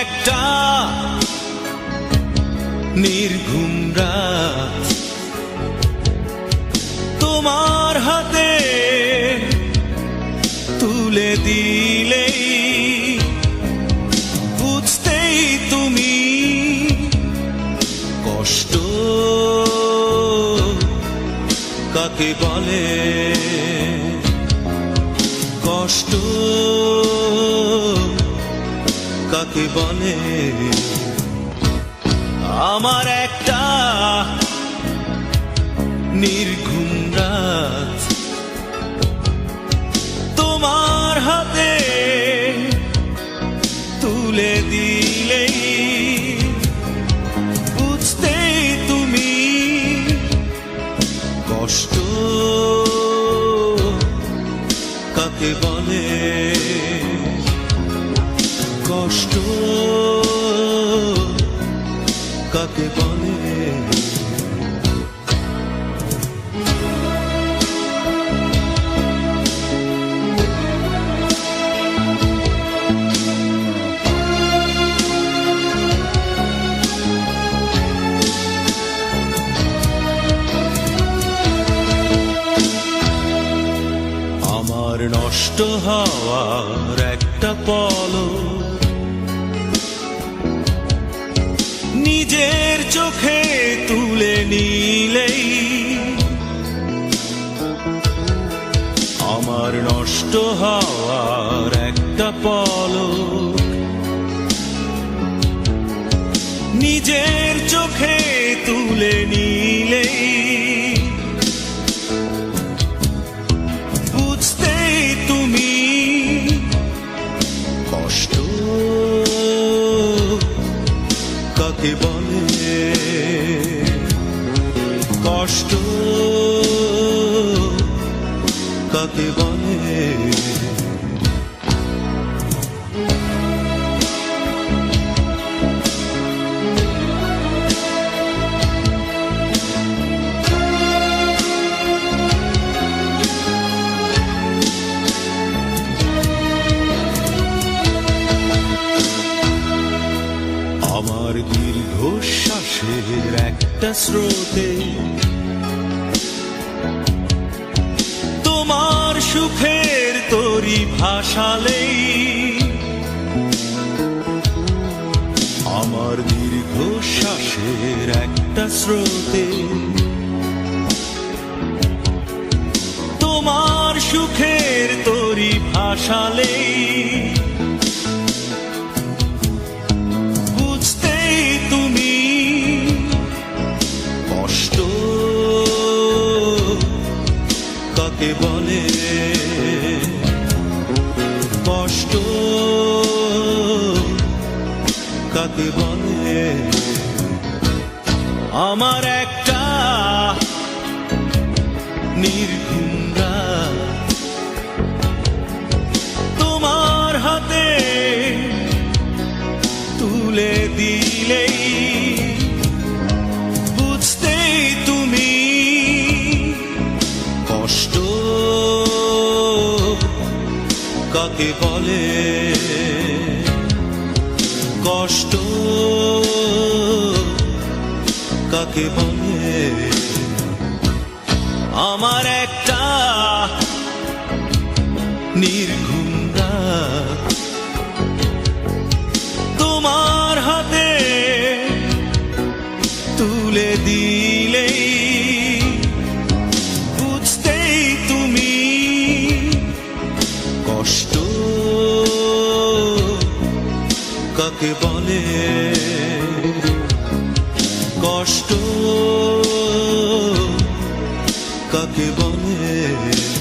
একটা নির্ঘুম রাত। তোমার হাতে তুলে দিলেই বুঝতেই তুমি কষ্ট কাকে বলে? কষ্ট কাকে বলে? আমার একটা নির্ঘুম রাত। তোমার হাতে তুলে দিলেই বুঝতে তুমি কষ্ট কাকে বলে? কষ্ট কাকে বলে? নষ্ট হওয়ার একটা পল নিজের চোখে তুলে নিলেই আমার নষ্ট হওয়ার একটা পল নিজের চোখে কাকে বলে আমার দীর্ঘশ্বাসের একটা স্রোতে সুখের তরি ভাসালেই আমার দীর্ঘ শ্বাসের একটা স্রোতে। তোমার সুখের তরি ভাসালেই কাকে বলে? কষ্ট কাকে বলে? আমার একটা নির্ঘুম কাকে বলে কষ্ট কাকে বলে? আমার একটা নির্ঘুম তোমার হাতে তুলে দিলেই কাকে বলে? কষ্ট কাকে বলে?